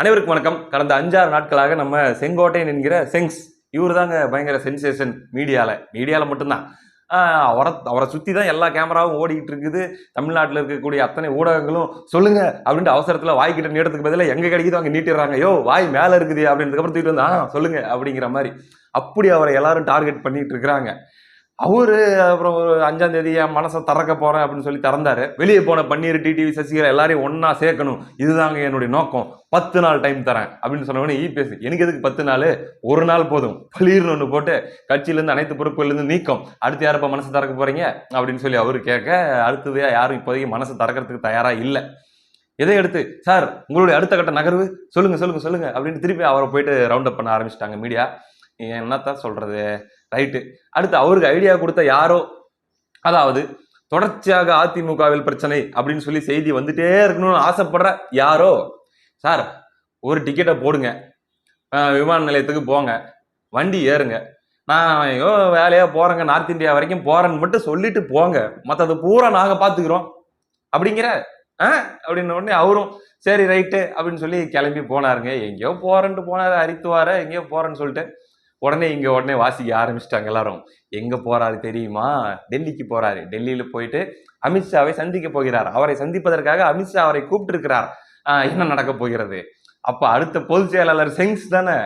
அனைவருக்கும் வணக்கம். கடந்த அஞ்சாறு நாட்களாக நம்ம செங்கோட்டையன் என்கிற செங்ஸ் இவர் தாங்க பயங்கர சென்சேஷன் மீடியாவில் மீடியாவில் மட்டும்தான். அவரை அவரை சுற்றி தான் எல்லா கேமராவும் ஓடிக்கிட்டு இருக்குது. தமிழ்நாட்டில் இருக்கக்கூடிய அத்தனை ஊடகங்களும் சொல்லுங்க அப்படின்ட்டு அவசரத்தில் வாய்க்கிட்ட நீட்டத்துக்கு பதிலாக எங்கே கிடைக்குதோ அங்கே நீட்டிடுறாங்க. யோ வாய் மேலே இருக்குது அப்படின்றதுக்கப்புறம் தூக்கிட்டு வந்து ஆ சொல்லுங்க அப்படிங்கிற மாதிரி. அப்படி அவரை எல்லாரும் டார்கெட் பண்ணிட்டு இருக்கிறாங்க. அவர் அப்புறம் ஒரு அஞ்சாம் தேதி என் மனசை திறக்க போகிறேன் அப்படின்னு சொல்லி திறந்தாரு. வெளியே போன பன்னீர் டிடிவி சசிகலா எல்லாரையும் ஒன்றா சேர்க்கணும். இதுதாங்க என்னுடைய நோக்கம். பத்து நாள் டைம் தரேன் அப்படின்னு சொன்னவொடனே இபிஎஸ் எனக்கு எதுக்கு பத்து நாள்? ஒரு நாள் போதும். பளீர்னு ஒன்று போட்டு கட்சியிலேருந்து அனைத்து பொறுப்புலேருந்து நீக்கம். அடுத்து யாரப்ப மனசு திறக்க போகிறீங்க அப்படின்னு சொல்லி அவர் கேட்க அடுத்தது யாரும் இப்போதைக்கு மனசு திறக்கிறதுக்கு தயாராக இல்லை. எதை எடுத்து சார் உங்களுடைய அடுத்த கட்ட நகர்வு? சொல்லுங்கள் சொல்லுங்கள் சொல்லுங்கள் அப்படின்னு திருப்பி அவரை போயிட்டு ரவுண்ட் அப் பண்ண ஆரம்பிச்சிட்டாங்க மீடியா என்னத்தான் சொல்கிறது ரைட்டு அடுத்து அவருக்கு ஐடியா கொடுத்த யாரோ? அதாவது தொடர்ச்சியாக அதிமுகவில் பிரச்சனை அப்படின்னு சொல்லி செய்தி வந்துட்டே இருக்கணும்னு ஆசைப்படுற யாரோ? சார் ஒரு டிக்கெட்டை போடுங்க. விமான நிலையத்துக்கு போங்க. வண்டி ஏறுங்க. நான் ஐயோ வேலையாக போகிறேங்க நார்த் இந்தியா வரைக்கும் போகிறேன்னு மட்டும் சொல்லிட்டு போங்க. மற்றது பூரா நாங்கள் பார்த்துக்குறோம் அப்படிங்கிற ஆ? அப்படின்ன உடனே அவரும் சரி ரைட்டு அப்படின்னு சொல்லி கிளம்பி போனாருங்க. எங்கேயோ போகிறேன்ட்டு போனார் அரித்துவார எங்கேயோ போகிறேன்னு சொல்லிட்டு. உடனே இங்கே உடனே வாசிக்க ஆரம்பிச்சிட்டாங்க எல்லாரும். எங்கே போகிறாரு தெரியுமா? டெல்லிக்கு போகிறாரு டெல்லியில் போயிட்டு அமித்ஷாவை சந்திக்க போகிறார். அவரை சந்திப்பதற்காக அமித்ஷா அவரை கூப்பிட்டுருக்கிறார். என்ன நடக்க போகிறது? அப்போ அடுத்த பொதுச் செயலாளர் செங்ஸ் தானே?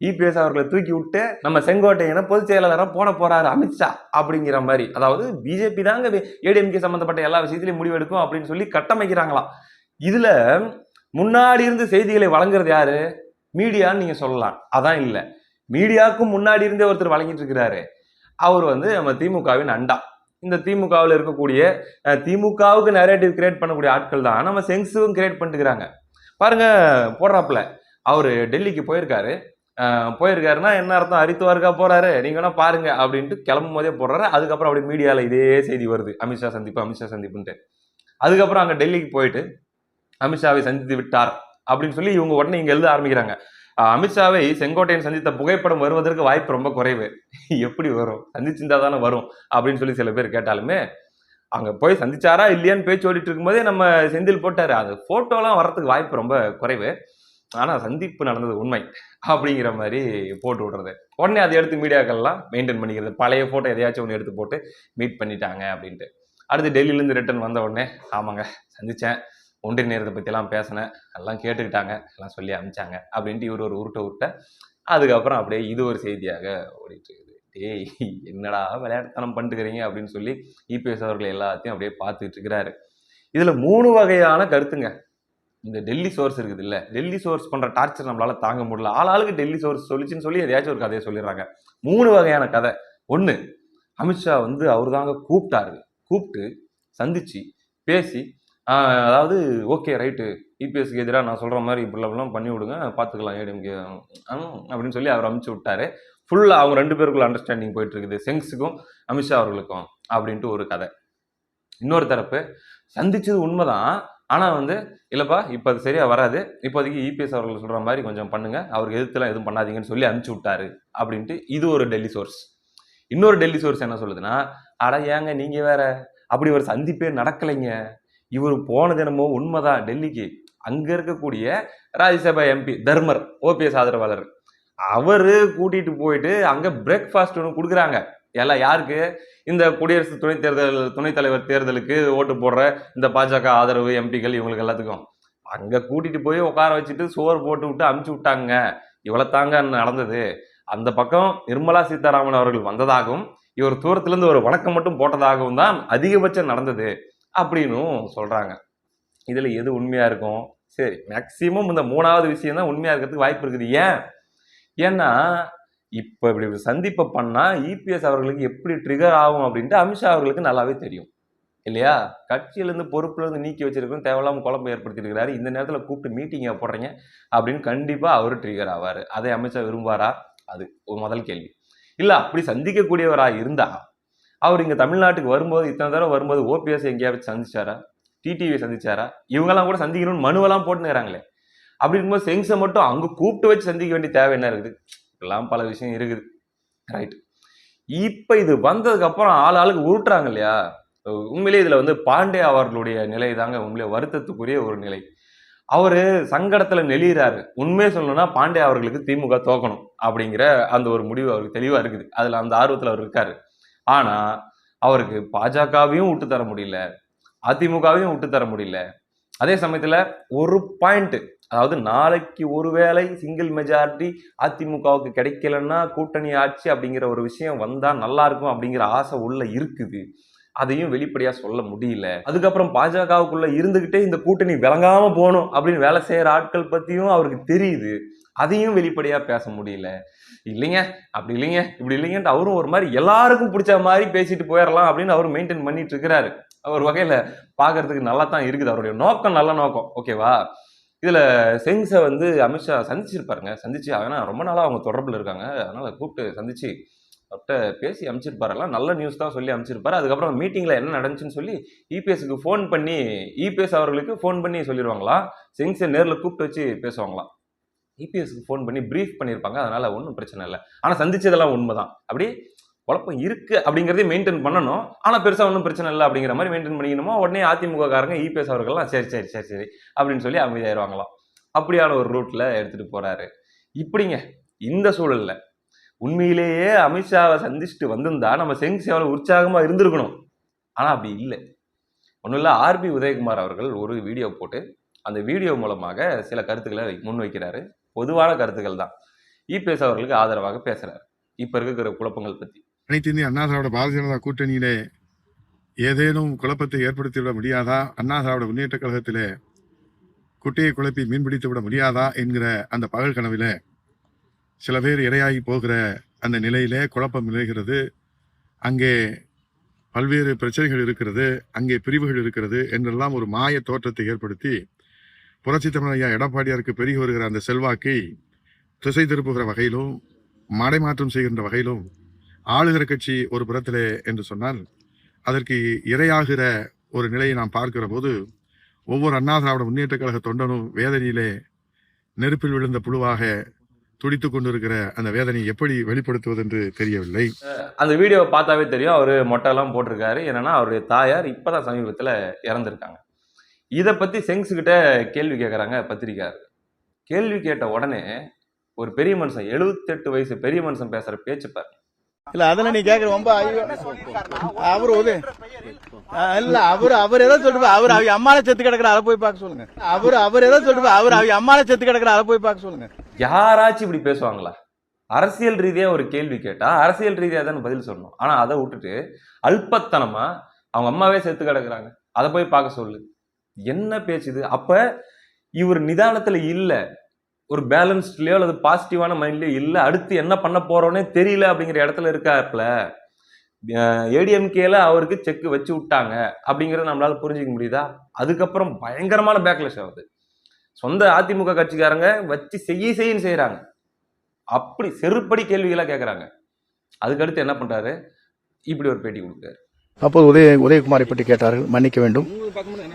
இபிஎஸ் அவர்களை தூக்கி விட்டு நம்ம செங்கோட்டையனை பொதுச் செயலாளராக போட போறாரு அமித்ஷா அப்படிங்கிற மாதிரி. அதாவது பிஜேபி தாங்க ஏடிஎம்கே சம்மந்தப்பட்ட எல்லா விஷயத்திலையும் முடிவெடுக்கும் அப்படின்னு சொல்லி கட்டமைக்கிறாங்களாம். இதுல முன்னாடி இருந்து செய்திகளை வழங்குறது யாரு? மீடியான்னு நீங்க சொல்லலாம். அதான் இல்லை. மீடியாவுக்கும் முன்னாடி இருந்தே ஒருத்தர் வழங்கிட்டு இருக்கிறாரு. அவர் வந்து நம்ம திமுகவின் அண்டா. இந்த திமுகவில் இருக்கக்கூடிய திமுகவுக்கு நேரேட்டிவ் கிரியேட் பண்ணக்கூடிய ஆட்கள் தான். நம்ம செங்ஸும் கிரியேட் பண்ணிட்டுக்கிறாங்க. பாருங்க போடுறாப்புல. அவர் டெல்லிக்கு போயிருக்காரு. போயிருக்காருன்னா என்ன அர்த்தம்? ஹரித்துவாருக்கா போறாரு? நீங்க வேணா பாருங்க அப்படின்ட்டு கிளம்பும் போதே போடுறாரு. அதுக்கப்புறம் அப்படி மீடியாவில் இதே செய்தி வருது. அமித்ஷா சந்திப்பு அமித்ஷா சந்திப்புன்ட்டு. அதுக்கப்புறம் அங்கே டெல்லிக்கு போயிட்டு அமித்ஷாவை சந்தித்து விட்டார் அப்படின்னு சொல்லி இவங்க உடனே இங்க எழுத ஆரம்பிக்கிறாங்க. அமித்ஷாவை செங்கோட்டையன் சந்தித்த புகைப்படம் வருவதற்கு வாய்ப்பு ரொம்ப குறைவு. எப்படி வரும்? சந்திச்சிருந்தா தானே வரும் அப்படின்னு சொல்லி சில பேர் கேட்டாலுமே அங்கே போய் சந்திச்சாரா இல்லையான்னு பேச்சு ஓடிட்டு இருக்கும்போதே நம்ம செந்தில் போட்டாரு. அது ஃபோட்டோலாம் வரத்துக்கு வாய்ப்பு ரொம்ப குறைவு. ஆனால் சந்திப்பு நடந்தது உண்மை அப்படிங்கிற மாதிரி போட்டு விடுறது. உடனே அதை எடுத்து மீடியாக்கள்லாம் மெயின்டைன் பண்ணிக்கிறது. பழைய ஃபோட்டோ எதையாச்சும் ஒன்று எடுத்து போட்டு மீட் பண்ணிட்டாங்க அப்படின்ட்டு. அடுத்து டெல்லியிலேருந்து ரிட்டர்ன் வந்த உடனே ஆமாங்க சந்தித்தேன் ஒன்றிய நேரத்தை பற்றிலாம் பேசினேன். எல்லாம் கேட்டுக்கிட்டாங்க. எல்லாம் சொல்லி அனுப்பிச்சாங்க அப்படின்ட்டு இவர் ஒரு உருட்டை உருட்ட. அதுக்கப்புறம் அப்படியே இது ஒரு செய்தியாக ஓடிட்டுருக்குது. டேய் என்னடா விளையாட்டுத்தனம் பண்ணிட்டுக்கிறீங்க அப்படின்னு சொல்லி இபிஎஸ் அவர்கள் எல்லாத்தையும் அப்படியே பார்த்துட்டு இருக்கிறாரு இதில் மூணு வகையான கருத்துங்க. இந்த டெல்லி சோர்ஸ் இருக்குது இல்லை டெல்லி சோர்ஸ் பண்ணுற டார்ச்சர் நம்மளால் தாங்க முடியல. ஆளாளுக்கு டெல்லி சோர்ஸ் சொல்லிச்சுன்னு சொல்லி எதையாச்சும் ஒரு கதையை சொல்லிடுறாங்க. மூணு வகையான கதை. ஒன்று அமித்ஷா வந்து அவர் தாங்க கூப்பிட்டாரு. கூப்பிட்டு சந்திச்சு பேசி அதாவது ஓகே ரைட்டு. இபிஎஸ்க்கு எதிராக நான் சொல்கிற மாதிரி இப்படிலாம் பண்ணி விடுங்க பார்த்துக்கலாம் ஏடிஎம்கே அப்படின்னு சொல்லி அவர் அமுச்சு விட்டாரு. ஃபுல்லாக அவங்க ரெண்டு பேருக்குள்ள அண்டர்ஸ்டாண்டிங் போயிட்டு இருக்குது செங்ஸுக்கும் அமித்ஷா அவர்களுக்கும் அப்படின்ட்டு ஒரு கதை. இன்னொரு தரப்பு சந்திச்சது உண்மைதான். ஆனால் வந்து இல்லைப்பா இப்போ அது சரியாக வராது. இப்போதைக்கு இபிஎஸ் அவர்கள் சொல்கிற மாதிரி கொஞ்சம் பண்ணுங்கள் அவருக்கு எதிர்த்துலாம் எதுவும் பண்ணாதீங்கன்னு சொல்லி அனுப்பிச்சி விட்டாரு அப்படின்ட்டு இது ஒரு டெல்லி சோர்ஸ். இன்னொரு டெல்லி சோர்ஸ் என்ன சொல்லுதுன்னா அட ஏங்க நீங்கள் வேற அப்படி ஒரு சந்திப்பே நடக்கலைங்க. இவர் போன தினமும் உண்மைதான். டெல்லிக்கு அங்கே இருக்கக்கூடிய ராஜ்யசபா எம்பி தர்மர் ஓபிஎஸ் ஆதரவாளர். அவர் கூட்டிகிட்டு போயிட்டு அங்கே பிரேக்ஃபாஸ்ட் ஒன்று கொடுக்குறாங்க. எல்லாம் யாருக்கு? இந்த குடியரசு துணைத் தேர்தல் துணைத் தலைவர் தேர்தலுக்கு ஓட்டு போடுற இந்த பாஜக ஆதரவு எம்பிக்கள் இவங்களுக்கு எல்லாத்துக்கும். அங்கே கூட்டிகிட்டு போய் உட்கார வச்சுட்டு சோறு போட்டு விட்டு அமுச்சு விட்டாங்க. இவ்வளோ தாங்க நடந்தது. அந்த பக்கம் நிர்மலா சீதாராமன் அவர்கள் வந்ததாகவும் இவர் தூரத்துலேருந்து ஒரு வணக்கம் மட்டும் போட்டதாகவும் தான் அதிகபட்சம் நடந்தது. அப்படின்னும் சொல்கிறாங்க இதில் எது உண்மையாக இருக்கும்? சரி மேக்சிமம் இந்த மூணாவது விஷயம் தான் உண்மையாக இருக்கிறதுக்கு வாய்ப்பு இருக்குது. ஏன்? ஏன்னா இப்போ இப்படி சந்திப்பை பண்ணால் இபிஎஸ் அவர்களுக்கு எப்படி ட்ரிகர் ஆகும் அப்படின்ட்டு அமித்ஷா அவர்களுக்கு நல்லாவே தெரியும். இல்லையா? கட்சியிலேருந்து பொறுப்புலேருந்து நீக்கி வச்சிருக்கோம் தேவையில்லாமல் குழப்பம் ஏற்படுத்திருக்கிறாரு இந்த நேரத்தில் கூப்பிட்டு மீட்டிங்கை போடுறீங்க அப்படின்னு கண்டிப்பாக அவர் ட்ரிகர் ஆவார். அதை அமித்ஷா விரும்புவாரா? அது ஒரு முதல் கேள்வி. இல்லை அப்படி சந்திக்கக்கூடியவராக இருந்தால் அவர் இங்கே தமிழ்நாட்டுக்கு வரும்போது இத்தனை தடவை வரும்போது ஓபிஎஸ் எங்கேயாவது சந்திச்சாரா? டிடிவி சந்திச்சாரா? இவங்கெல்லாம் கூட சந்திக்கணும்னு மனுவெல்லாம் போட்டுங்கிறாங்களே அப்படி இருக்கும்போது செங்ஸை மட்டும் அங்கே கூப்பிட்டு வச்சு சந்திக்க வேண்டிய தேவை என்ன இருக்குது? எல்லாம் பல விஷயம் இருக்குது. ரைட் இப்போ இது வந்ததுக்கப்புறம் ஆள் ஆளுக்கு உருட்டுறாங்க இல்லையா? உண்மையிலேயே இதில் வந்து பாண்டே அவர்களுடைய நிலை தாங்க உண்மையிலே வருத்தத்துக்குரிய ஒரு நிலை. அவர் சங்கடத்தில் நெளிகிறாரு உண்மையை சொல்லணும்னா பாண்டே அவர்களுக்கு திமுக தோக்கணும் அப்படிங்கிற அந்த ஒரு முடிவு அவருக்கு தெளிவாக இருக்குது. அதில் அந்த ஆர்வத்தில் அவர் இருக்காரு. ஆனா அவருக்கு பாஜகவையும் விட்டு தர முடியல அதிமுகவையும் விட்டு தர முடியல. அதே சமயத்துல ஒரு பாயிண்ட் அதாவது நாளைக்கு ஒருவேளை சிங்கிள் மெஜாரிட்டி அதிமுகவுக்கு கிடைக்கலன்னா கூட்டணி ஆட்சி அப்படிங்கிற ஒரு விஷயம் வந்தா நல்லா இருக்கும் அப்படிங்கிற ஆசை உள்ள இருக்குது. அதையும் வெளிப்படையா சொல்ல முடியல. அதுக்கப்புறம் பாஜகவுக்குள்ள இருந்துகிட்டே இந்த கூட்டணி விளங்காம போகணும் அப்படின்னு வேலை செய்யற ஆட்கள் பத்தியும் அவருக்கு தெரியுது. அதையும் வெளிப்படையா பேச முடியல. இல்லைங்க அப்படி இல்லைங்க இப்படி இல்லைங்கன்ட்டு அவரும் ஒரு மாதிரி எல்லாருக்கும் பிடிச்ச மாதிரி பேசிட்டு போயிடலாம் அப்படின்னு அவர் மெயின்டைன் பண்ணிட்டு இருக்கிறாரு ஒரு வகையில பாக்குறதுக்கு நல்லா தான் இருக்குது. அவருடைய நோக்கம் நல்ல நோக்கம். ஓகேவா இதுல செங்ஸை வந்து அமித்ஷா சந்திச்சிருப்பாருங்க. சந்திச்சு ஆனால் ரொம்ப நாளா அவங்க தொடர்புல இருக்காங்க. அதனால கூப்பிட்டு சந்திச்சு அவர்கிட்ட பேசி அமைச்சிருப்பாரு. எல்லாம் நல்ல நியூஸ் தான் சொல்லி அமைச்சிருப்பாரு. அதுக்கப்புறம் மீட்டிங்கில் என்ன நடந்துச்சுன்னு சொல்லி இபிஎஸ்க்கு ஃபோன் பண்ணி இபிஎஸ் அவர்களுக்கு ஃபோன் பண்ணி சொல்லிடுவாங்களாம் செங்ஸை நேரில் கூப்பிட்டு வச்சு பேசுவாங்களாம் இபிஎஸ்க்கு ஃபோன் பண்ணி ப்ரீஃப் பண்ணியிருப்பாங்க அதனால் ஒன்றும் பிரச்சனை இல்லை. ஆனால் சந்திச்சதெல்லாம் உண்மைதான். அப்படி குழப்பம் இருக்குது அப்படிங்கிறதே மெயின்டைன் பண்ணணும். ஆனால் பெருசாக ஒன்றும் பிரச்சனை இல்லை அப்படிங்கிற மாதிரி மெயின்டைன் பண்ணிக்கணுமோ உடனே அதிமுககாரங்க இபிஎஸ் அவர்கள்லாம் சரி சரி சரி சரி அப்படின்னு சொல்லி அமைதியாயிருவாங்களாம். அப்படியான ஒரு ரூட்டில் எடுத்துகிட்டு போகிறாரு இப்படிங்க இந்த சூழலில் உண்மையிலேயே அமித்ஷாவை சந்திச்சுட்டு வந்திருந்தா நம்ம செங்ஸ் எவ்வளோ உற்சாகமாக இருந்திருக்கணும். ஆனால் அப்படி இல்லை. ஒன்றும் இல்லை ஆர்பி உதயகுமார் அவர்கள் ஒரு வீடியோ போட்டு அந்த வீடியோ மூலமாக சில கருத்துக்களை முன்வைக்கிறாரு. பொதுவான கருத்துக்கள் தான். இபிஎஸ் அவர்களுக்கு ஆதரவாக பேசுறாரு. இப்ப இருக்கிற குழப்பங்கள் பத்தி. அனைத்து இந்திய அண்ணா திராவிட பாரதிய ஜனதா கூட்டணியிலே ஏதேனும் குழப்பத்தை ஏற்படுத்திவிட முடியாதா? அண்ணா திராவிட முன்னேற்ற கழகத்திலே குட்டையை குழப்பி மீன்பிடித்து விட முடியாதா? என்கிற அந்த பகல் கனவில சில பேர் இரையாகி போகிற அந்த நிலையிலே குழப்பம் நிலைகிறது அங்கே பல்வேறு பிரச்சனைகள் இருக்கிறது. அங்கே பிரிவுகள் இருக்கிறது. என்றெல்லாம் ஒரு மாய தோற்றத்தை ஏற்படுத்தி புரட்சி தமிழ் ஐயா எடப்பாடியாருக்கு பெருகி வருகிற அந்த செல்வாக்கை திசை திருப்புகிற வகையிலும் மடைமாற்றம் செய்கின்ற வகையிலும் ஆளுகிற கட்சி ஒரு புறத்திலே என்று சொன்னால் அதற்கு இரையாகிற ஒரு நிலையை நாம் பார்க்கிற போது ஒவ்வொரு அண்ணா திராவிட முன்னேற்ற கழக தொண்டனும் வேதனையிலே நெருப்பில் விழுந்த புழுவாக துடித்துக் கொண்டிருக்கிற அந்த வேதனையை எப்படி வெளிப்படுத்துவது என்று தெரியவில்லை. அந்த வீடியோவை பார்த்தாவே தெரியும். அவர் மொட்டைலாம் போட்டிருக்காரு. என்னன்னா அவருடைய தாயார் இப்பதான் சமீபத்தில் இறந்திருக்காங்க. இதை பத்தி செங்ஸ் கிட்ட கேள்வி கேட்கறாங்க பத்திரிக்கையார். கேள்வி கேட்ட உடனே ஒரு பெரிய மனுஷன் 78 வயசு பெரிய மனுஷன் பேசுற பேச்சு பாரு. இல்ல அதெல்லாம் நீ கேக்குற ரொம்ப அவர் ஒரு இல்ல அவர் அவர் ஏதோ சொல்லிட்டு அவர் அவங்க அம்மால செத்து கிடக்குற அதை போய் பார்க்க சொல்லுங்க. அவர் அவர் ஏதோ சொல்லிட்டு அவர் அவங்க அம்மால செத்து கிடக்குற அதை போய் பார்க்க சொல்லுங்க. யாராச்சும் இப்படி பேசுவாங்களா? அரசியல் ரீதியா ஒரு கேள்வி கேட்டா அரசியல் ரீதியா தான் பதில் சொல்லணும். ஆனா அதை விட்டுட்டு அல்பத்தனமா அவங்க அம்மாவே செத்து கிடக்குறாங்க. அதை போய் பார்க்க சொல்லு. என்ன பேச்சு இது இவர் நிதானத்தில் இல்லை. ஒரு பேலன்ஸ்ட்லேயோ அல்லது பாசிட்டிவான மைண்ட்லேயோ இல்லை. அடுத்து என்ன பண்ண போகிறோன்னே தெரியல அப்படிங்கிற இடத்துல இருக்காப்ல ஏடிஎம்கேல அவருக்கு செக் வச்சு விட்டாங்க. அப்படிங்கிறத நம்மளால புரிஞ்சுக்க முடியுதா? அதுக்கப்புறம் பயங்கரமான பேக்லெஸ் ஆகுது. சொந்த அதிமுக கட்சிக்காரங்க வச்சு செய்ய செய்யன்னு செய்கிறாங்க அப்படி செருப்படி கேள்விகளாக கேட்குறாங்க அதுக்கடுத்து என்ன பண்ணுறாரு இப்படி ஒரு பேட்டி கொடுக்குறாரு. அப்போது உதய உதயகுமாரை பற்றி கேட்டார்கள். மன்னிக்க வேண்டும்.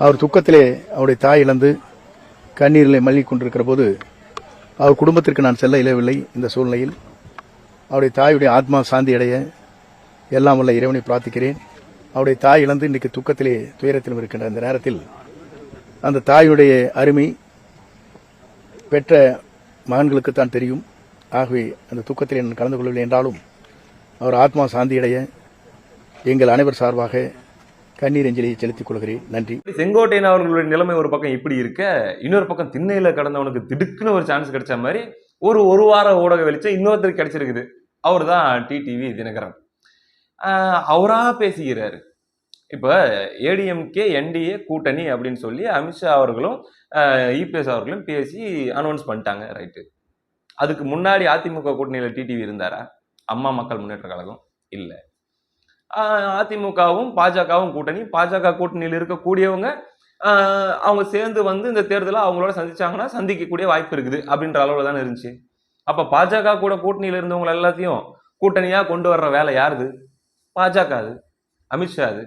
அவர் துக்கத்திலே அவருடைய தாய் இழந்து கண்ணீரிலே மல்லிக் கொண்டிருக்கிற போது அவர் குடும்பத்திற்கு நான் செல்ல இயலவில்லை. இந்த சூழ்நிலையில் அவருடைய தாயுடைய ஆத்மா சாந்தி அடைய எல்லாம் உள்ள இறைவனை பிரார்த்திக்கிறேன். அவருடைய தாய் இழந்து இன்றைக்கு துக்கத்திலே துயரத்திலும் இருக்கின்ற அந்த நேரத்தில் அந்த தாயுடைய அருமை பெற்ற மகன்களுக்கு தான் தெரியும். ஆகவே அந்த துக்கத்தில் நான் கலந்து கொள்ளவில்லை என்றாலும் அவர் ஆத்மா சாந்தியடைய எங்கள் அனைவர் சார்பாக கண்ணீர் அஞ்சலியை செலுத்திக் கொள்கிறேன். நன்றி. செங்கோட்டையன் அவர்களுடைய நிலைமை ஒரு பக்கம் இப்படி இருக்க இன்னொரு பக்கம் திண்ணையில கடந்தவனுக்கு திடுக்குன்னு ஒரு சான்ஸ் கிடைச்ச மாதிரி ஒரு ஒரு வார ஊடக வெளிச்சம் இன்னொருத்தருக்கு கிடைச்சிருக்குது. அவர் தான் டிடிவி தினகரன். அவரா பேசிக்கிறாரு இப்போ ஏடிஎம்கே என்டிஏ கூட்டணி அப்படின்னு சொல்லி அமித்ஷா அவர்களும் இபிஎஸ் அவர்களும் பேசி அனௌன்ஸ் பண்ணிட்டாங்க ரைட்டு அதுக்கு முன்னாடி அதிமுக கூட்டணியில் டிடிவி இருந்தாரா? அம்மா மக்கள் முன்னேற்ற கழகம்? இல்லை. அதிமுகவும் பாஜகவும் கூட்டணி. பாஜக கூட்டணியில் இருக்கக்கூடியவங்க அவங்க சேர்ந்து வந்து இந்த தேர்தலை அவங்களோட சந்திச்சாங்கன்னா சந்திக்கக்கூடிய வாய்ப்பு இருக்குது அப்படின்ற அளவில் தானே இருந்துச்சு. அப்போ பாஜக கூட கூட்டணியில் இருந்தவங்க எல்லாத்தையும் கூட்டணியாக கொண்டு வர்ற வேலை யாருது? பாஜக அது. அமித்ஷா அது.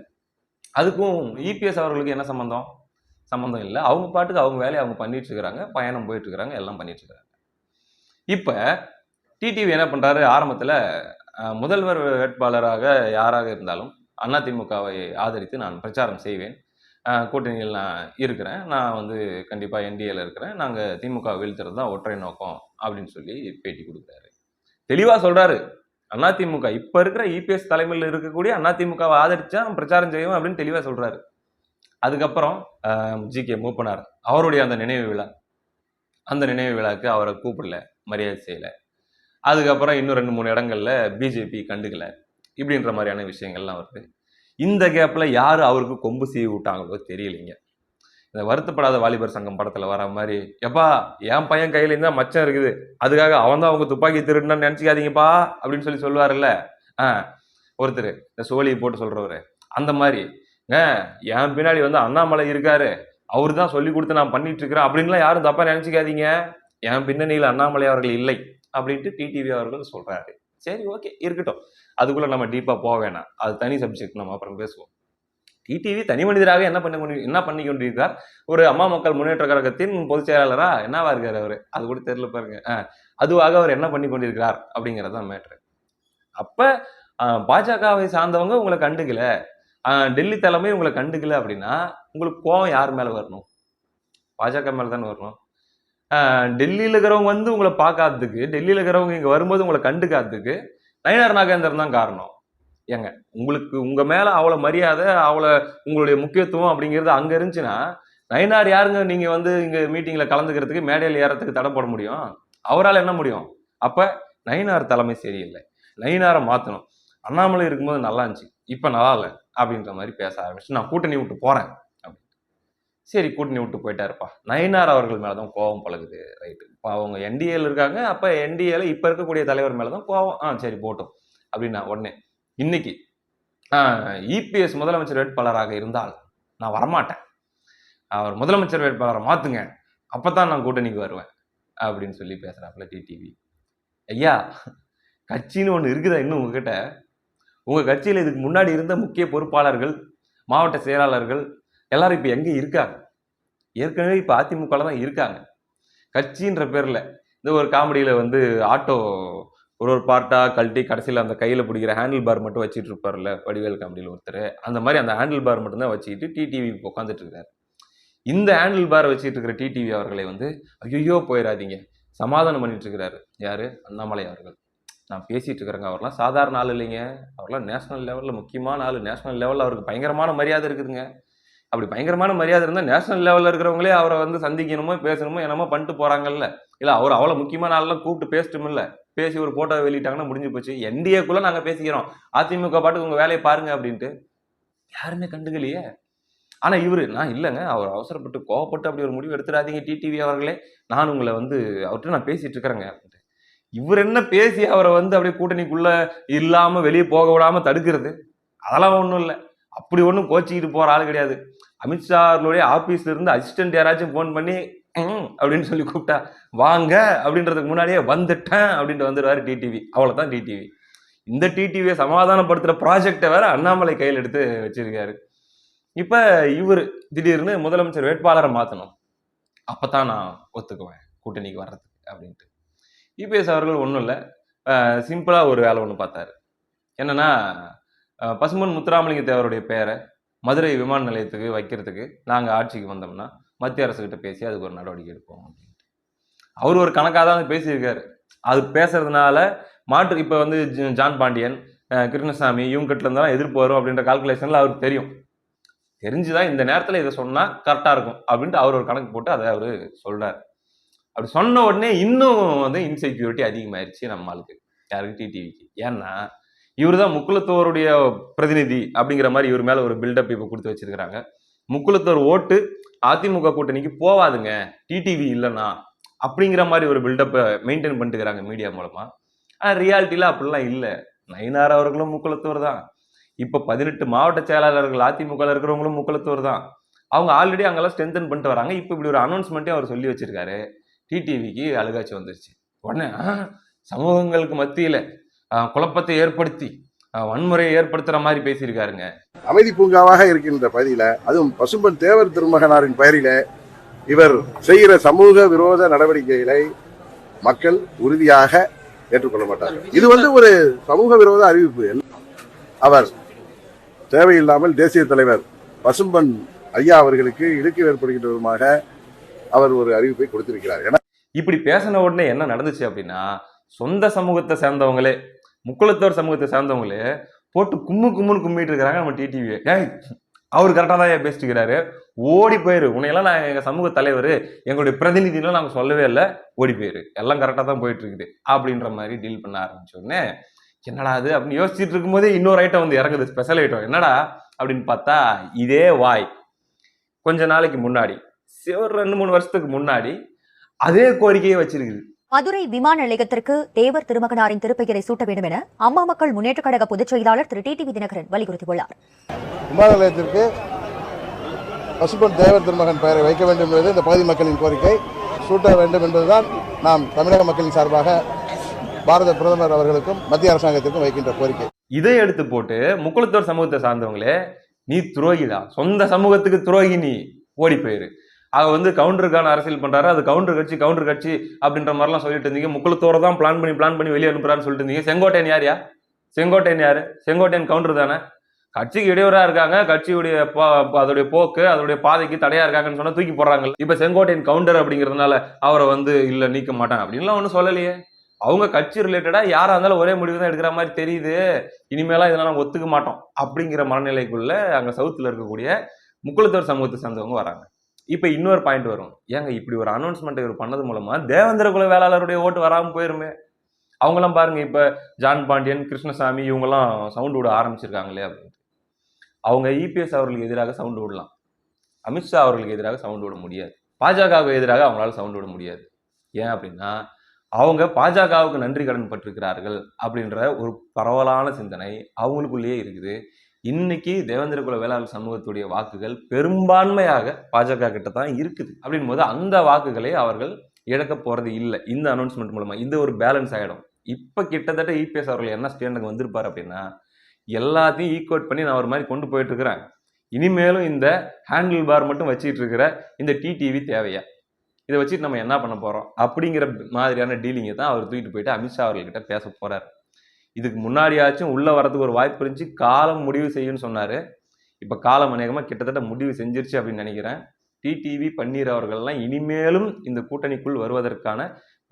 அதுக்கும் இபிஎஸ் அவர்களுக்கு என்ன சம்மந்தம் சம்மந்தம் இல்லை. அவங்க பாட்டுக்கு அவங்க வேலையை அவங்க பண்ணிட்டு இருக்கிறாங்க. பயணம் போயிட்டு இருக்கிறாங்க. எல்லாம் பண்ணிட்டு இருக்கிறாங்க. டிடிவி என்ன பண்ணுறாரு ஆரம்பத்தில் முதல்வர் வேட்பாளராக யாராக இருந்தாலும் அதிமுகவை ஆதரித்து நான் பிரச்சாரம் செய்வேன். கூட்டணியில் நான் இருக்கிறேன். நான் வந்து கண்டிப்பாக என்டிஏல இருக்கிறேன். நாங்கள் திமுக வீழ்த்துறது தான் ஒற்றை நோக்கம் அப்படின்னு சொல்லி பேட்டி கொடுக்குறாரு. தெளிவாக சொல்கிறாரு அதிமுக இப்போ இருக்கிற இபிஎஸ் தலைமையில் இருக்கக்கூடிய அதிமுகவை ஆதரித்தா பிரச்சாரம் செய்வோம் அப்படின்னு தெளிவாக சொல்கிறாரு அதுக்கப்புறம் ஜி கே மூப்பனார் அவருடைய அந்த நினைவு விழா. அந்த நினைவு விழாவுக்கு அவரை கூப்பிடல. மரியாதை செய்யலை. அதுக்கப்புறம் இன்னும் ரெண்டு மூணு இடங்கள்ல பிஜேபி கண்டுக்கல. இப்படின்ற மாதிரியான விஷயங்கள்லாம் வருது. இந்த கேப்பில் யார் அவருக்கு கொம்பு சீவி விட்டாங்களோ தெரியலைங்க. இந்த வருத்தப்படாத வாலிபர் சங்கம் படத்தில் வர மாதிரி எப்பா என் பையன் கையில இருந்தால் மச்சம் இருக்குது. அதுக்காக அவன் தான் அவங்க துப்பாக்கி திருடுனான்னு நினச்சிக்காதீங்கப்பா அப்படின்னு சொல்லி சொல்லுவாருல்ல. ஆ ஒருத்தர் இந்த சோழியை போட்டு சொல்கிறவர் அந்த மாதிரி ஏ என் பின்னாடி வந்து அண்ணாமலை இருக்காரு. அவர் தான் சொல்லி கொடுத்து நான் பண்ணிட்டு இருக்கிறேன். அப்படின்லாம் யாரும் தப்பாக நினச்சிக்காதீங்க. என் பின்னணியில் அண்ணாமலை அவர்கள் இல்லை. அப்படின்ட்டு டிடிவி அவர்கள் சொல்கிறாரு சரி ஓகே இருக்கட்டும். அதுக்குள்ளே நம்ம டீப்பாக போக வேணாம். அது தனி சப்ஜெக்ட் நம்ம அப்புறம் பேசுவோம். டிடிவி தனி மனிதராக என்ன பண்ண கொண்டு என்ன பண்ணி கொண்டிருக்கார் ஒரு அம்மா மக்கள் முன்னேற்ற கழகத்தின் பொதுச் செயலாளரா? என்னவா இருக்கார் அவர்? அது கூட தெரியல பாருங்க. ஆ, அதுவாக அவர் என்ன பண்ணி கொண்டிருக்கிறார்? அப்படிங்கிறது தான் மேட்ரு அப்போ பாஜகவை சார்ந்தவங்க உங்களை கண்டுக்கல. டெல்லி தலைமை உங்களை கண்டுக்கல அப்படின்னா உங்களுக்கு கோவம் யார் மேலே வரணும்? பாஜக மேலே தானே வரணும்? டெல்லியில் இருக்கிறவங்க வந்து உங்களை பார்க்காததுக்கு டெல்லியில் இருக்கிறவங்க இங்கே வரும்போது உங்களை கண்டுக்காததுக்கு நயினார் நாகேந்திரன் தான் காரணம். ஏங்க உங்களுக்கு உங்கள் மேலே அவ்வளோ மரியாதை அவ்வளோ உங்களுடைய முக்கியத்துவம் அப்படிங்கிறது அங்கே இருந்துச்சுன்னா நயினார் யாருங்க நீங்கள் வந்து இங்கே மீட்டிங்கில் கலந்துக்கிறதுக்கு மேடையில் ஏறத்துக்கு தடை போட முடியும்? அவரால் என்ன முடியும்? அப்போ நயினார் தலைமை சரியில்லை. நயினாரை மாற்றணும் அண்ணாமலை இருக்கும்போது நல்லா இருந்துச்சு. இப்போ நல்லா இல்லை அப்படின்ற மாதிரி பேச ஆரம்பிச்சு நான் கூட்டணி விட்டு போகிறேன் சரி கூட்டணி விட்டு போயிட்டாருப்பா. நயினார் அவர்கள் மேலே தான் கோபம் பழகுது ரைட்டு இப்போ அவங்க என்டிஏல இருக்காங்க. அப்போ என்டிஏல இப்போ இருக்கக்கூடிய தலைவர் மேலே தான் கோபம். ஆ சரி போட்டோம். அப்படின்னா உடனே இன்னைக்கு இபிஎஸ் முதலமைச்சர் வேட்பாளராக இருந்தால் நான் வரமாட்டேன். அவர் முதலமைச்சர் வேட்பாளரை மாற்றுங்க அப்போ தான் நான் கூட்டணிக்கு வருவேன். அப்படின்னு சொல்லி பேசுகிறாப்புல டிடிவி ஐயா கட்சின்னு ஒன்று இருக்குதா இன்னும் உங்ககிட்ட? உங்கள் கட்சியில் இதுக்கு முன்னாடி இருந்த முக்கிய பொறுப்பாளர்கள் மாவட்ட செயலாளர்கள் எல்லாரும் இப்போ எங்கே இருக்காங்க? ஏற்கனவே இப்போ அதிமுகவில் தான் இருக்காங்க. கட்சின்ற பேரில் இந்த ஒரு காமெடியில் வந்து ஆட்டோ ஒரு ஒரு பார்ட்டாக கழட்டி கடைசியில் அந்த கையில் பிடிக்கிற ஹேண்டில் பார் மட்டும் வச்சுட்டு இருப்பார்ல வடிவேல் காமெடியில் ஒருத்தர். அந்த மாதிரி அந்த ஹேண்டில் பார் மட்டும்தான் வச்சுக்கிட்டு டிடிவி உட்காந்துட்டு இருக்காரு. இந்த ஹேண்டில் பார் வச்சுட்டு இருக்கிற டிடிவி அவர்களை வந்து ஐயோ போயிடாதீங்க. சமாதானம் பண்ணிட்டு இருக்கிறாரு. யார்? அண்ணாமலை அவர்கள். நான் பேசிகிட்டு இருக்கிறேங்க. அவர்லாம் சாதாரண ஆள் இல்லைங்க. அவர்லாம் நேஷனல் லெவலில் முக்கியமான ஆள். நேஷனல் லெவலில் அவருக்கு பயங்கரமான மரியாதை இருக்குதுங்க. அப்படி பயங்கரமான மரியாதை இருந்தால் நேஷனல் லெவலில் இருக்கிறவங்களே அவரை வந்து சந்திக்கணுமோ பேசணுமோ என்னமோ பண்ணிட்டு போகிறாங்கல்ல இல்லை அவர் அவ்வளோ முக்கியமான ஆளெலாம் கூப்பிட்டு பேசட்டுமில்ல பேசி ஒரு போட்டோ வெளியிட்டாங்கன்னா முடிஞ்சு போச்சு. என்டிஏக்குள்ளே நாங்கள் பேசிக்கிறோம். அதிமுக பாட்டுக்கு உங்கள் வேலையை பாருங்க அப்படின்ட்டு. யாருமே கண்டுக்கலையே. ஆனால் இவர் நான் இல்லைங்க. அவர் அவசரப்பட்டு கோவப்பட்டு அப்படி ஒரு முடிவு எடுத்துடாதீங்க டிடிவி அவர்களே. நான் உங்களை வந்து அவர்கிட்ட நான் பேசிகிட்டு இருக்கிறேங்க. அப்படின்ட்டு இவர் என்ன பேசி அவரை வந்து அப்படியே கூட்டணிக்குள்ளே இல்லாமல் வெளியே போக விடாமல் தடுக்கிறது? அதெல்லாம் ஒன்றும் இல்லை. அப்படி ஒன்றும் கோச்சிக்கிட்டு போகிற ஆள் கிடையாது. அமித்ஷா அவர்களுடைய இருந்து அசிஸ்டன்ட் யாராச்சும் ஃபோன் பண்ணி அப்படின்னு சொல்லி கூப்பிட்டா வாங்க அப்படின்றதுக்கு முன்னாடியே வந்துட்டேன் அப்படின்ட்டு வந்துடுவார் டிடிவி அவ்வளோதான் டிடிவி இந்த டிடிவியை சமாதானப்படுத்துகிற ப்ராஜெக்டை வேற அண்ணாமலை கையில் எடுத்து வச்சிருக்காரு. இப்போ இவர் திடீர்னு முதலமைச்சர் வேட்பாளரை மாற்றணும் அப்போ தான் நான் ஒத்துக்குவேன் கூட்டணிக்கு வர்றதுக்கு அப்படின்ட்டு. இபிஎஸ் அவர்கள் ஒன்றும் இல்லை. சிம்பிளாக ஒரு வேலை ஒன்று பார்த்தாரு. என்னென்னா பசும்பொன் முத்துராமலிங்க தேவருடைய பெயரை மதுரை விமான நிலையத்துக்கு வைக்கிறதுக்கு நாங்கள் ஆட்சிக்கு வந்தோம்னா மத்திய அரசுக்கிட்ட பேசி அதுக்கு ஒரு நடவடிக்கை எடுப்போம் அப்படின்ட்டு. அவர் ஒரு கணக்காக தான் பேசியிருக்காரு. அது பேசுறதுனால மாற்று இப்போ வந்து ஜான் பாண்டியன் கிருஷ்ணசாமி இவங்ககிட்ட இருந்தாலும் எதிர்ப்பு வரும் அப்படின்ற கால்குலேஷனில் அவருக்கு தெரியும். தெரிஞ்சுதான் இந்த நேரத்தில் இதை சொன்னால் கரெக்டாக இருக்கும் அப்படின்ட்டு அவர் ஒரு கணக்கு போட்டு அதை அவர் சொல்கிறார் அப்படி சொன்ன உடனே இன்னும் வந்து இன்செக்யூரிட்டி அதிகமாயிருச்சு நம்ம ஆளுக்கு. யாருக்கு? டிடிவிக்கு ஏன்னா இவர் தான் முக்குலத்தோருடைய பிரதிநிதி அப்படிங்கிற மாதிரி இவர் மேலே ஒரு பில்டப் இப்போ கொடுத்து வச்சிருக்கிறாங்க. முக்குலத்தோர் ஓட்டு அதிமுக கூட்டணிக்கு போவாதுங்க. டிடிவி இல்லைன்னா அப்படிங்கிற மாதிரி ஒரு பில்டப்பை மெயின்டைன் பண்ணிட்டுக்கிறாங்க மீடியா மூலமாக ஆனால் ரியாலிட்டியில் அப்படிலாம் இல்லை. நயினார் அவர்களும் முக்குலத்தோர் தான். இப்போ பதினெட்டு மாவட்ட செயலாளர்கள் அதிமுக இருக்கிறவங்களும் முக்குலத்தோர் தான். அவங்க ஆல்ரெடி அங்கெல்லாம் ஸ்ட்ரென்தன் பண்ணிட்டு வராங்க. இப்போ இப்படி ஒரு அனௌன்ஸ்மெண்ட்டே அவர் சொல்லி வச்சிருக்காரு. டிடிவிக்கு அழுகாச்சி வந்துருச்சு. உடனே சமூகங்களுக்கு மத்தியில் குழப்பத்தை ஏற்படுத்தி வன்முறையை ஏற்படுத்துற மாதிரி பேசியிருக்காருங்க. அமைதி பூங்காவாக இருக்கின்ற பகுதியில அதுவும் பசும்பன் தேவர் திருமகனாரின் பெயரில இவர் செய்கிற சமூக விரோத நடவடிக்கைகளை மக்கள் உறுதியாக ஏற்றுக்கொள்ள மாட்டார்கள். இது வந்து ஒரு சமூக விரோத அறிவிப்பு. அவர் தேவையில்லாமல் தேசிய தலைவர் பசும்பன் ஐயா அவர்களுக்கு இடுக்கு ஏற்படுகின்ற விதமாக அவர் ஒரு அறிவிப்பை கொடுத்திருக்கிறார். ஏன்னா இப்படி பேசின உடனே என்ன நடந்துச்சு அப்படின்னா சொந்த சமூகத்தை சேர்ந்தவங்களே முக்குளத்தோர் சமூகத்தை சேர்ந்தவங்களே போட்டு கும்மு கும்முன்னு கும்மிட்டு இருக்கிறாங்க நம்ம டிடிவி ஏய் அவர் கரெக்டாக தான் ஏன் பேசிட்டுக்கிறாரு. ஓடி போயிரு. உன்னையெல்லாம் நான் எங்கள் சமூக தலைவர் எங்களுடைய பிரதிநிதிலாம் நாங்கள் சொல்லவே இல்லை. ஓடி போயிரு. எல்லாம் கரெக்டாக தான் போயிட்டு இருக்குது அப்படின்ற மாதிரி டீல் பண்ண ஆரம்பிச்சோடனே என்னடா அது அப்படின்னு யோசிச்சுட்டு இருக்கும்போதே இன்னொரு ஐட்டம் வந்து இறங்குது. ஸ்பெஷல் ஐட்டம் என்னடா? அப்படின்னு பார்த்தா இதே வாய். கொஞ்ச நாளைக்கு முன்னாடி சி- ஒரு ரெண்டு மூணு வருஷத்துக்கு முன்னாடி அதே கோரிக்கையை வச்சிருக்குது. மதுரை விமான நிலையத்திற்கு தேவர் திருமகனாரின் திருப்பெயரை சூட்ட வேண்டும் என அம்மா மக்கள் முன்னேற்றக் கழக பொதுச் செயலாளர் திரு டிடிவி தினகரன் வலியுறுத்தியுள்ளார். விமான நிலையத்திற்கு பசுபன் தேவர் திருமகன் பெயரை வைக்க வேண்டும் என்பது இந்த பகுதி மக்களின் கோரிக்கை. சூட்ட வேண்டும் என்பதுதான் நாம் தமிழக மக்களின் சார்பாக பாரத பிரதமர் அவர்களுக்கும் மத்திய அரசாங்கத்திற்கும் வைக்கின்ற கோரிக்கை. இதை எடுத்து போட்டு முக்குளத்தோர் சமூகத்தை சார்ந்தவங்களே நீ துரோகிடா. சொந்த சமூகத்துக்கு துரோகி நீ ஓடி போயிரு. அவர் வந்து கவுண்டருக்கான அரசியல் பண்ணுறாரு அது கவுண்டர் கட்சி கவுண்டர் கட்சி அப்படின்ற மாதிரிலாம் சொல்லிட்டு இருந்தீங்க. முக்குளத்தோட தான் பிளான் பண்ணி பிளான் பண்ணி வெளியே அனுப்புறான்னு சொல்லிட்டு இருந்தீங்க. செங்கோட்டையன் யாரியா செங்கோட்டையன் யார்? செங்கோட்டையன் கவுண்டர் தானே. கட்சிக்கு இடையூறாக இருக்காங்க. கட்சியுடைய அதோடைய போக்கு அதோடைய பாதைக்கு தடையாக இருக்காங்கன்னு சொன்னால் தூக்கி போடுறாங்க. இப்போ செங்கோட்டையன் கவுண்டர் அப்படிங்கிறதுனால அவரை வந்து இல்லை நீக்க மாட்டாங்க அப்படின்லாம் ஒன்றும் சொல்லலையே. அவங்க கட்சி ரிலேட்டடாக யாராக இருந்தாலும் ஒரே முடிவு தான் எடுக்கிற மாதிரி தெரியுது. இனிமேலாம் இதெல்லாம் நாங்கள் ஒத்துக்க மாட்டோம் அப்படிங்கிற மனநிலைக்குள்ளே அங்கே சவுத்தில் இருக்கக்கூடிய முக்குளத்தோர் சமூகத்தை சேர்ந்தவங்க வராங்க. இப்போ இன்னொரு பாயிண்ட் வரும். ஏங்க இப்படி ஒரு அனௌன்ஸ்மெண்ட் இவர் பண்ணது மூலமா தேவேந்திர குல வேளாளருடைய ஓட்டு வராமல் போயிருமே. அவங்களாம் பாருங்க இப்போ ஜான் பாண்டியன் கிருஷ்ணசாமி இவங்கெல்லாம் சவுண்டு விட ஆரம்பிச்சிருக்காங்களே அப்படின்ட்டு. அவங்க இபிஎஸ் அவர்களுக்கு எதிராக சவுண்டு விடலாம். அமித்ஷா அவர்களுக்கு எதிராக சவுண்டு விட முடியாது. பாஜகவுக்கு எதிராக அவங்களால சவுண்டு விட முடியாது. ஏன் அப்படின்னா அவங்க பாஜகவுக்கு நன்றி கடன் பட்டிருக்கிறார்கள் அப்படின்ற ஒரு பரவலான சிந்தனை அவங்களுக்குள்ளேயே இருக்குது. இன்னைக்கு தேவேந்திர குல வேளாண் சமூகத்துடைய வாக்குகள் பெரும்பான்மையாக பாஜக கிட்ட தான் இருக்குது. அப்படின் போது அந்த வாக்குகளை அவர்கள் இழக்க போகிறது இல்லை. இந்த அனௌன்ஸ்மெண்ட் மூலமாக இது ஒரு பேலன்ஸ் ஆகிடும் இப்போ கிட்டத்தட்ட இபிஎஸ் அவர்கள் என்ன ஸ்டேண்டுக்கு வந்திருப்பார் அப்படின்னா எல்லாத்தையும் ஈக்குவேட் பண்ணி நான் ஒரு மாதிரி கொண்டு போயிட்டு இருக்கிறேன் இனிமேலும் இந்த ஹேண்டில் பார் மட்டும் வச்சுட்டு இருக்கிற இந்த டிடிவி தேவையா? இதை வச்சுட்டு நம்ம என்ன பண்ண போகிறோம் அப்படிங்கிற மாதிரியான டீலிங்கை தான் அவர் தூக்கிட்டு போயிட்டு அமித்ஷா அவர்கள்கிட்ட பேச போகிறார் இதுக்கு முன்னாடியாச்சும் உள்ளே வரதுக்கு ஒரு வாய்ப்பு இருந்துச்சு. காலம் முடிவு செய்யும்னு சொன்னார். இப்போ காலம் அநேகமாக கிட்டத்தட்ட முடிவு செஞ்சிருச்சு அப்படின்னு நினைக்கிறேன். டிடிவி பன்னீர் அவர்கள்லாம் இனிமேலும் இந்த கூட்டணிக்குள் வருவதற்கான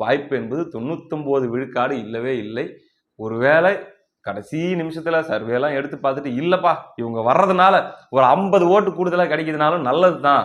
வாய்ப்பு என்பது தொண்ணூத்தொம்பது விழுக்காடு இல்லவே இல்லை. ஒருவேளை கடைசி நிமிஷத்தில் சர்வேலாம் எடுத்து பார்த்துட்டு இல்லைப்பா இவங்க வர்றதுனால ஒரு ஐம்பது ஓட்டு கூடுதலாக கிடைக்கிறதுனாலும் நல்லது தான்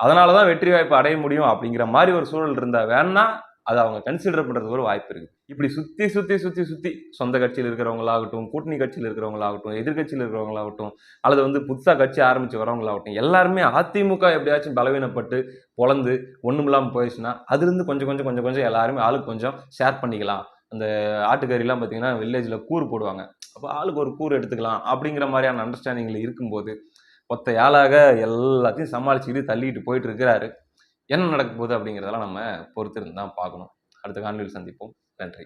அதனால தான் வெற்றி வாய்ப்பு அடைய முடியும் அப்படிங்கிற மாதிரி ஒரு சூழல் இருந்தால் வேணா அதை அவங்க கன்சிடர் பண்ணுறதுக்கு ஒரு வாய்ப்பு இருக்குது இப்படி சுற்றி சுற்றி சுற்றி சுற்றி சொந்த கட்சியில் இருக்கிறவங்களாகட்டும் கூட்டணி கட்சியில் இருக்கிறவங்களாகட்டும் எதிர்கட்சியில் இருக்கிறவங்களாகட்டும் அல்லது வந்து புதுசாக கட்சி ஆரம்பித்து வரவங்களாகட்டும் எல்லாருமே அதிமுக எப்படியாச்சும் பலவீனப்பட்டு பொழந்து ஒன்றும் போயிடுச்சுன்னா அதுலேருந்து கொஞ்சம் கொஞ்சம் கொஞ்சம் கொஞ்சம் எல்லாருமே ஆளுக்கு கொஞ்சம் ஷேர் பண்ணிக்கலாம். அந்த ஆட்டுக்கறிலாம் பார்த்தீங்கன்னா வில்லேஜில் கூறு போடுவாங்க. அப்போ ஆளுக்கு ஒரு கூறு எடுத்துக்கலாம் அப்படிங்கிற மாதிரியான அண்டர்ஸ்டாண்டிங்கில் இருக்கும்போது ஒத்த ஆளாக எல்லாத்தையும் சமாளிச்சுக்கிட்டு தள்ளிட்டு போயிட்டு இருக்கிறாரு. என்ன நடக்க போகுது அப்படிங்கிறதெல்லாம் நம்ம பொறுத்திருந்து தான் பார்க்கணும். அடுத்த காணொலியில் சந்திப்போம். நன்றி.